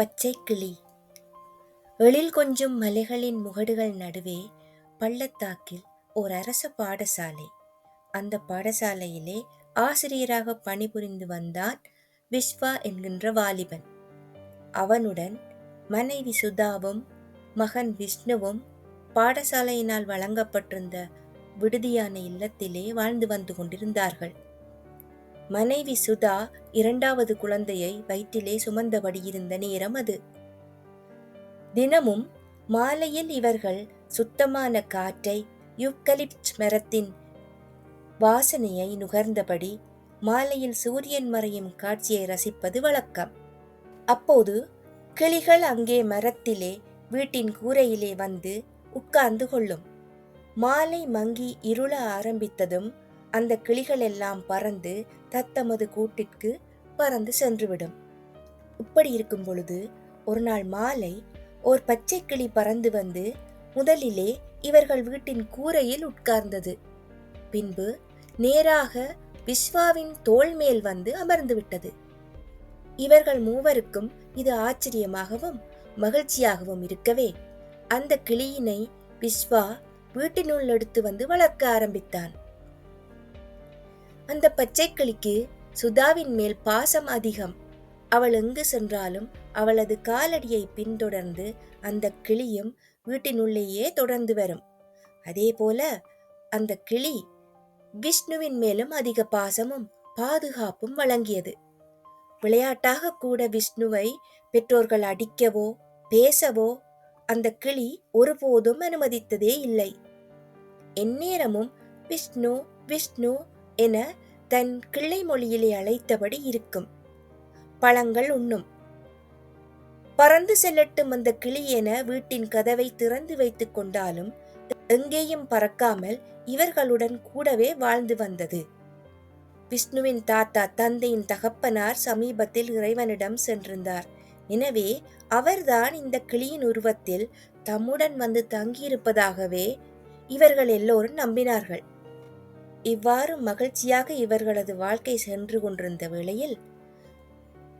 பச்சை கிளி. எழில் கொஞ்சும் மலைகளின் முகடுகள் நடுவே பள்ளத்தாக்கில் ஓர் அரச பாடசாலை. அந்த பாடசாலையிலே ஆசிரியராக பணிபுரிந்து வந்தான் விஸ்வா என்கின்ற வாலிபன். அவனுடன் மனைவி சுதாவும் மகன் விஷ்ணுவும் பாடசாலையினால் வழங்கப்பட்டிருந்த விடுதியான இல்லத்திலே வாழ்ந்து வந்து கொண்டிருந்தார்கள். மனைவி சுதா இரண்டாவது குழந்தையை வயிற்றிலே சுமந்தபடி இருந்த நேரம் அது. தினமும் மாலையில் இவர்கள் சுத்தமான காற்றை யூக்கலிப்ட் மரத்தின் வாசனையை நுகர்ந்தபடி மாலையில் சூரியன் மறையும் காட்சியை ரசிப்பது வழக்கம். அப்போது கிளிகள் அங்கே மரத்திலே வீட்டின் கூரையிலே வந்து உட்கார்ந்து கொள்ளும். மாலை மங்கி இருள ஆரம்பித்ததும் அந்த கிளிகள் எல்லாம் பறந்து தத்தமது கூட்டிற்கு பறந்து சென்றுவிடும். இப்படி இருக்கும் பொழுது ஒரு நாள் மாலை ஓர் பச்சை கிளி பறந்து வந்து முதலிலே இவர்கள் வீட்டின் கூரையில் உட்கார்ந்தது. பின்பு நேராக விஸ்வாவின் தோள் மேல் வந்து அமர்ந்து விட்டது. இவர்கள் மூவருக்கும் இது ஆச்சரியமாகவும் மகிழ்ச்சியாகவும் இருக்கவே அந்த கிளியினை விஸ்வா வீட்டினுள் எடுத்து வந்து வளர்க்க ஆரம்பித்தான். அந்த பச்சை கிளிக்கு சுதாவின் மேல் பாசம் அதிகம். அவள் எங்கு சென்றாலும் அவளது காலடியை பின்தொடர்ந்து அந்த கிளியும் வீட்டினுள்ளேயே தொடர்ந்து வரும். அதே போல அந்த கிளி விஷ்ணுவின் மேலும் அதிக பாசமும் பாதுகாப்பும் வழங்கியது. விளையாட்டாக கூட விஷ்ணுவை பெற்றோர்கள் அடிக்கவோ பேசவோ அந்த கிளி ஒருபோதும் அனுமதித்ததே இல்லை. எந்நேரமும் விஷ்ணு விஷ்ணு என தன் கிள்ளை மொழியிலே அழைத்தபடி இருக்கும். பழங்கள் உண்ணும். பறந்து செல்லட்டும் அந்த கிளி என வீட்டின் கதவை திறந்து வைத்துக் கொண்டாலும் எங்கேயும் பறக்காமல் இவர்களுடன் கூடவே வாழ்ந்து வந்தது. விஷ்ணுவின் தாத்தா தந்தையின் தகப்பனார் சமீபத்தில் இறைவனிடம் சென்றிருந்தார். எனவே அவர்தான் இந்த கிளியின் உருவத்தில் தம்முடன் வந்து தங்கியிருப்பதாகவே இவர்கள் எல்லோரும் நம்பினார்கள். இவ்வாறு மகிழ்ச்சியாக இவர்களது வாழ்க்கை சென்று கொண்டிருந்த வேளையில்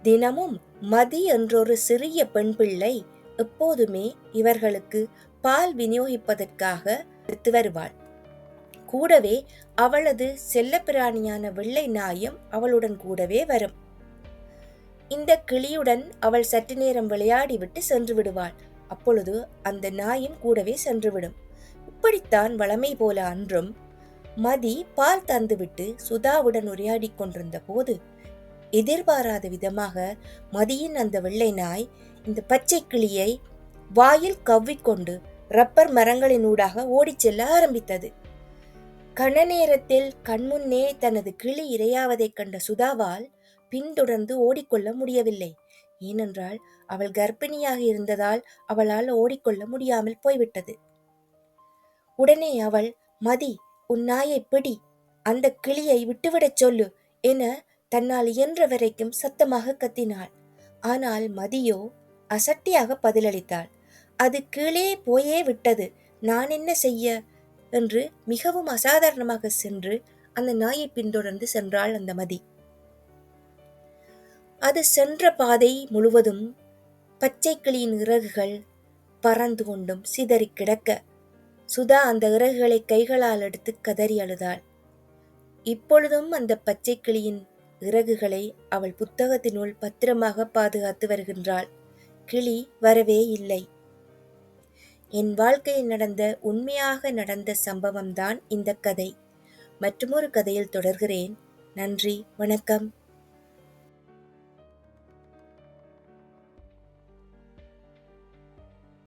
தினமும் மதி என்றொரு சிறிய பெண் பிள்ளை எப்போதுமே இவர்களுக்கு பால் விநியோகிப்பதற்காக எடுத்து வருவாள். கூடவே அவளது செல்லப்பிராணியான வெள்ளை நாயும் அவளுடன் கூடவே வரும். இந்த கிளியுடன் அவள் சற்று நேரம் விளையாடிவிட்டு சென்று விடுவாள். அப்பொழுது அந்த நாயும் கூடவே சென்றுவிடும் இப்படித்தான் வளமை போல அன்றும் மதி பால் தந்துவிட்டு சுதாவுடன் உரையாடி கொண்டிருந்த போது எதிர்பாராத விதமாக மதியின் அந்த வெள்ளை நாய் இந்த பச்சை கிளியை வாயில் கவ்விக்கொண்டு ரப்பர் மரங்களினூடாக ஓடிச் செல்ல ஆரம்பித்தது. கண நேரத்தில் கண்முன்னே தனது கிளி இரையாவதைக் கண்ட சுதாவால் பின்தொடர்ந்து ஓடிக்கொள்ள முடியவில்லை. ஏனென்றால் அவள் கர்ப்பிணியாக இருந்ததால் அவளால் ஓடிக்கொள்ள முடியாமல் போய்விட்டது. உடனே அவள் மதி உன் நாயை பிடி அந்த கிளியை விட்டுவிடச் சொல்லு என தன்னால் இயன்ற வரைக்கும் சத்தமாக கத்தினாள். ஆனால் மதியோ அசட்டியாக பதிலளித்தாள். அது கீழே போயே விட்டது. நான் என்ன செய்ய? என்று மிகவும் அசாதாரணமாக சென்று அந்த நாயை பின்தொடர்ந்து சென்றாள் அந்த மதி. அது சென்ற பாதை முழுவதும் பச்சை கிளியின் இறகுகள் பறந்து கொண்டும் சிதறி கிடக்க சுதா அந்த இறகுகளை கைகளால் எடுத்து கதறி அழுதாள். இப்பொழுதும் அந்த பச்சை கிளியின் இறகுகளை அவள் புத்தகத்தினுள் பத்திரமாக பாதுகாத்து வருகின்றாள். கிளி வரவே இல்லை. என் வாழ்க்கையில் நடந்த உண்மையாக நடந்த சம்பவம்தான் இந்த கதை. மற்றுமொரு கதையில் தொடர்கிறேன். நன்றி வணக்கம்.